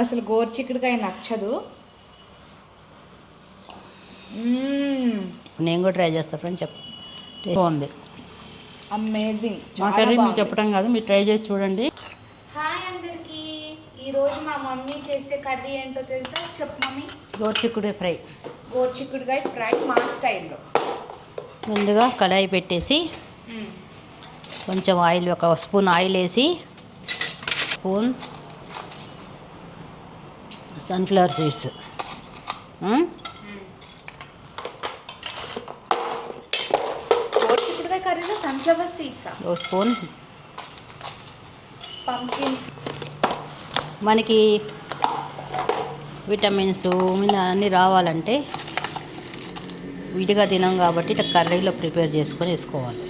అసలు గోరుచిక్కుడుకాయ నచ్చదు. మ్మ్. నేను కూడా ట్రై చేస్తా ఫ్రెండ్ చెప్ బాగుంది. అమేజింగ్ మా కర్రీ మీకు చెప్పడం కాదు మీరు ట్రై చేసి చూడండి. హాయ్ అందరికి. ఈరోజు మా మమ్మీ చేసే కర్రీ ఏంటో తెలుసా? చెప్పు మమ్మీ. గోరుచిక్కుడు ఫ్రై. గోరుచిక్కుడుకాయ ఫ్రై మా స్టైల్లో. ముందుగా కడాయి పెట్టేసి కొంచెం ఆయిల్ ఒక స్పూన్ ఆయిల్ వేసి స్పూన్ సన్ఫ్లవర్ సీడ్స్ సన్ఫ్లవర్ సీడ్సా ఒక స్పూన్. పంకిన్స్ మనకి విటమిన్స్ అన్నీ రావాలంటే విడిగా తినాం కాబట్టి ఇట్లా కర్రీలో ప్రిపేర్ చేసుకొని వేసుకోవాలి.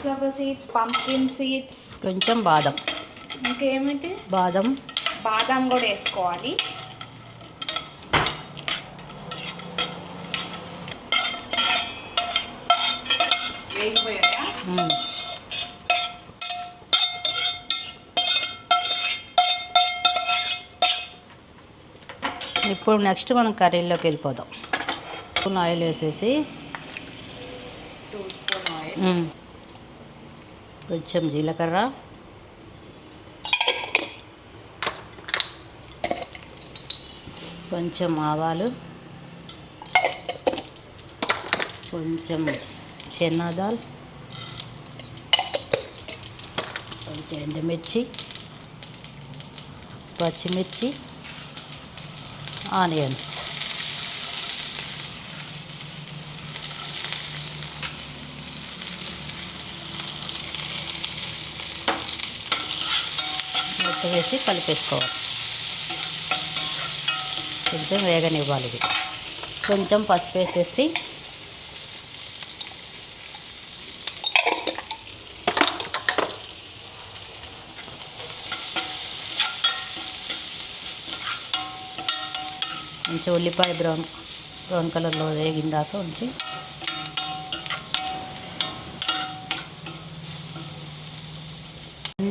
Sunflower seeds pumpkin seeds. కొంచెం బాదం. ఇంకేమిటి? బాదం. బాదాం కూడా వేసుకోవాలి. వేగిపోయాయా. ఇప్పుడు నెక్స్ట్ మనం కర్రీలోకి వెళ్ళిపోదాం. ఆయిల్ వేసేసి. Two spoon oil. కొంచెం జీలకర్ర. కొంచెం ఆవాలు. కొంచెం చెన్నాదాల్ కొంచెం ఎండుమిర్చి. పచ్చిమిర్చి. ఆనియన్స్. మొత్తం వేసి కలిపేసుకోవాలి. కొంచెం వేగనివ్వాలి ఇది. కొంచెం పసుపు వేసేసి కొంచెం ఉల్లిపాయ బ్రౌన్ బ్రౌన్ కలర్లో వేగిన దాకా ఉంచి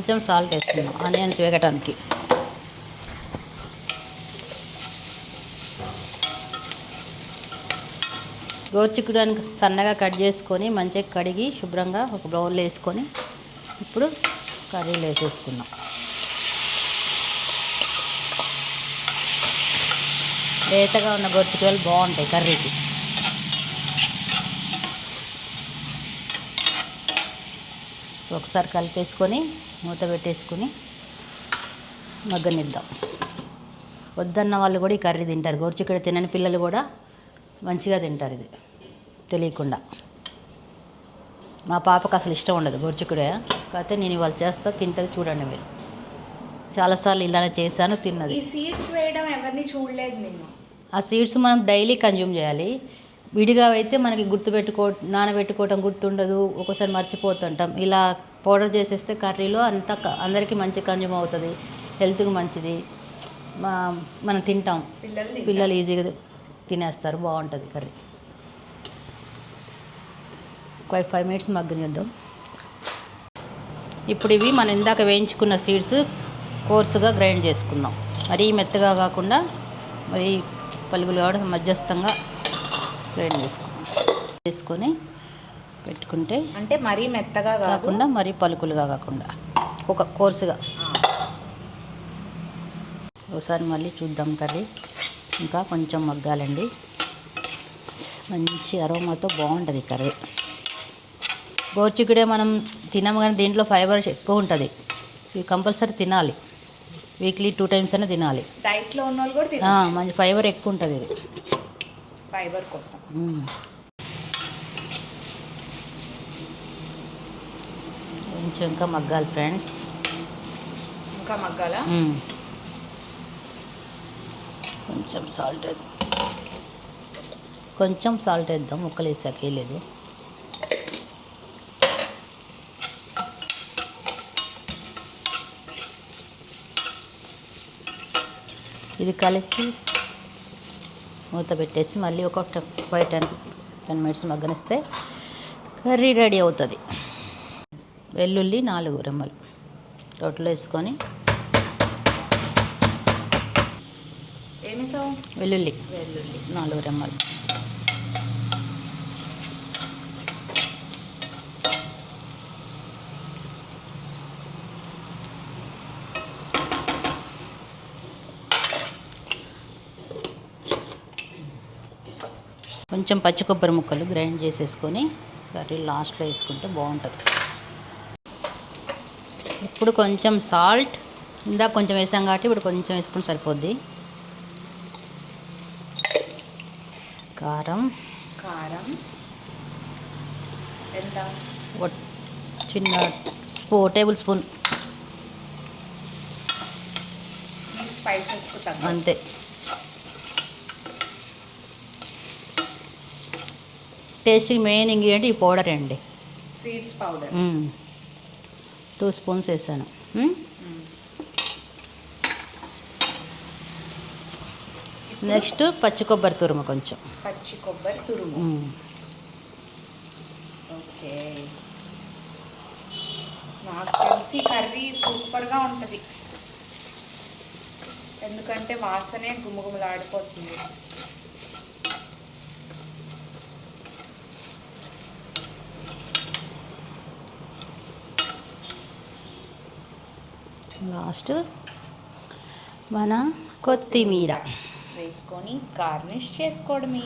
కొంచెం సాల్ట్ వేస్తున్నాం ఆనియన్స్ వేగటానికి. గోరుచిక్కుడానికి సన్నగా కట్ చేసుకొని మంచిగా కడిగి శుభ్రంగా ఒక బౌల్లో వేసుకొని ఇప్పుడు కర్రీలో వేసేసుకున్నాం లేతగా ఉన్న గోరుచిక్కుడులు బాగుంటాయి కర్రీకి. ఒకసారి కలిపేసుకొని మూత పెట్టేసుకొని మగ్గనిద్దాం. వద్దన్న వాళ్ళు కూడా ఈ కర్రీ తింటారు. గోరుచిక్కుడు తినని పిల్లలు కూడా మంచిగా తింటారు ఇది. తెలియకుండా. మా పాపకు అసలు ఇష్టం ఉండదు గోరుచిక్కుడే. కాకపోతే నేను ఇవాళ చేస్తా తింటుంది చూడండి మీరు. చాలాసార్లు ఇలానే చేశాను తిన్నది. ఈ సీడ్స్ వేయడం ఎవరిని చూడలేదు నేను ఆ సీడ్స్ మనం డైలీ కన్జ్యూమ్ చేయాలి. విడిగా అయితే మనకి గుర్తుపెట్టుకో నానబెట్టుకోవటం గుర్తుండదు. ఒక్కోసారి మర్చిపోతుంటాం. ఇలా పౌడర్ చేసేస్తే కర్రీలో అంత అందరికీ మంచి కన్జ్యూమ్ అవుతుంది హెల్త్కి మంచిది. మనం తింటాం. పిల్లలు ఈజీగా తినేస్తారు బాగుంటుంది కర్రీ. ఒక ఫైవ్ మినిట్స్ మగ్గనిద్దాం ఇప్పుడు ఇవి మనం ఇందాక వేయించుకున్న సీడ్స్ కోర్సుగా గ్రైండ్ చేసుకుందాం మరీ మెత్తగా కాకుండా మరి పలుగులు కూడా మధ్యస్థంగా గ్రైండ్ చేసుకుందాం చేసుకొని పెట్టుకుంటే అంటే మరీ మెత్తగా కాకుండా మరీ పలుకులుగా కాకుండా. ఒక కోర్సుగా. ఒకసారి మళ్ళీ చూద్దాం కర్రీ. ఇంకా కొంచెం మగ్గాలండి. మంచి అరోమాతో బాగుంటుంది కర్రీ. గోరుచిక్కుడే మనం తినము కానీ దీంట్లో ఫైబర్ ఎక్కువ ఉంటుంది. ఇవి కంపల్సరీ తినాలి. వీక్లీ టూ టైమ్స్ అయినా తినాలి. డైట్లో ఉన్న వాళ్ళు కూడా మంచి ఫైబర్ ఎక్కువ ఉంటుంది ఇది. ఫైబర్ కోసం. కొంచెం ఇంకా మగ్గాలి ఫ్రెండ్స్. ఇంకా మగ్గాల. కొంచెం సాల్ట్ కొంచెం సాల్ట్ వేద్దాం ముక్కలు వేసాక వేయలేదు. ఇది కలిపి మూత పెట్టేసి మళ్ళీ ఒక ఫైవ్ టెన్ టెన్ మినిట్స్ మగ్గనిస్తే కర్రీ రెడీ అవుతుంది. వెల్లుల్లి నాలుగు రెమ్మలు. రొట్టెలో వేసుకొని. వెల్లుల్లి వెల్లుల్లి. నాలుగు రెమ్మలు. కొంచెం పచ్చి కొబ్బరి ముక్కలు గ్రైండ్ చేసేసుకొని కర్రీ లాస్ట్లో వేసుకుంటే బాగుంటుంది. ఇప్పుడు కొంచెం సాల్ట్ ఇందాక కొంచెం వేసాం కాబట్టి ఇప్పుడు కొంచెం వేసుకుంటే సరిపోద్ది. కారం. కారం. ఎంత? చిన్న స్పూ టేబుల్ స్పూన్. అంతే. టేస్ట్కి మెయిన్ ఇంగ్రీడియంట్ ఈ పౌడర్ అండి. Seeds powder. టూ స్పూన్స్ వేసాను? నెక్స్ట్ పచ్చి కొబ్బరి తురుము కొంచెం. పచ్చి కొబ్బరి తురుము. ఓకే. నాకు తెలిసి కర్రీ సూపర్గా ఉంటుంది. ఎందుకంటే వాసనే గుమగుమలాడిపోతుంది. లాస్ట్. మన కొత్తిమీర. వేసుకొని గార్నిష్ చేసుకోవడమే.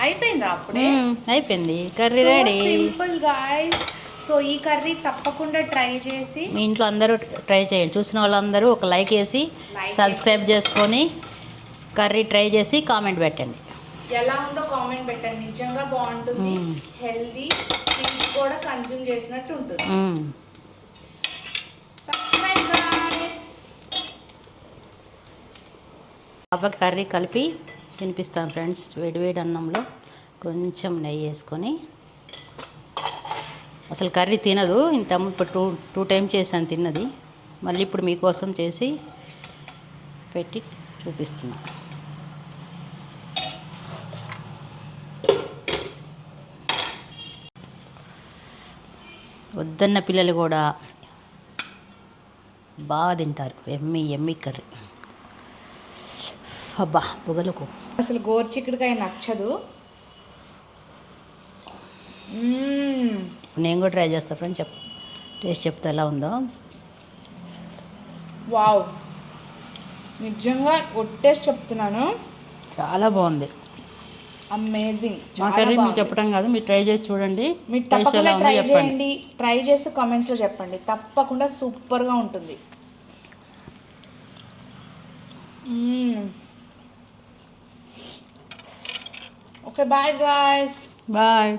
అయిపోయిందా అప్పుడే? అయిపోయింది. Curry ready. Simple guys so ఈ కర్రీ తప్పకుండా ట్రై చేసి మీ ఇంట్లో అందరూ ట్రై చేయండి. చూసిన వాళ్ళందరూ ఒక లైక్ వేసి సబ్స్క్రైబ్ చేసుకొని కర్రీ ట్రై చేసి కామెంట్ పెట్టండి. ఎలా ఉందో కామెంట్ పెట్టండి. నిజంగా బాగుంటుంది. హెల్దీ థింగ్స్ కూడా కన్జ్యూమ్ చేసినట్టు ఉంటుంది. పాపకి కర్రీ కలిపి తినిపిస్తాను ఫ్రెండ్స్. వేడివేడి అన్నంలో కొంచెం నెయ్యి వేసుకొని. అసలు కర్రీ తినదు. ఇంత ఇప్పుడు టూ టూ టైం చేశాను తిన్నది. మళ్ళీ ఇప్పుడు మీకోసం చేసి పెట్టి చూపిస్తున్నా. వద్దన్న పిల్లలు కూడా బాగా తింటారు. Yummy yummy curry. అబ్బా పొగలకు అసలు గోరుచిక్కుడుకాయ నచ్చదు. మ్మ్. నేను కూడా ట్రై చేస్తా ఫ్రెండ్ చెప్ టేస్ట్ చెప్తే ఎలా ఉందో. వావ్. నిజంగా ఒట్టేసి చెప్తున్నాను. చాలా బాగుంది. అమేజింగ్ మా కర్రీ మీకు చెప్పడం కాదు మీరు ట్రై చేసి చూడండి. మీరు తప్పకుండా ట్రై చేయండి. ట్రై చేసి కామెంట్స్లో చెప్పండి. తప్పకుండా సూపర్గా ఉంటుంది. Okay bye guys bye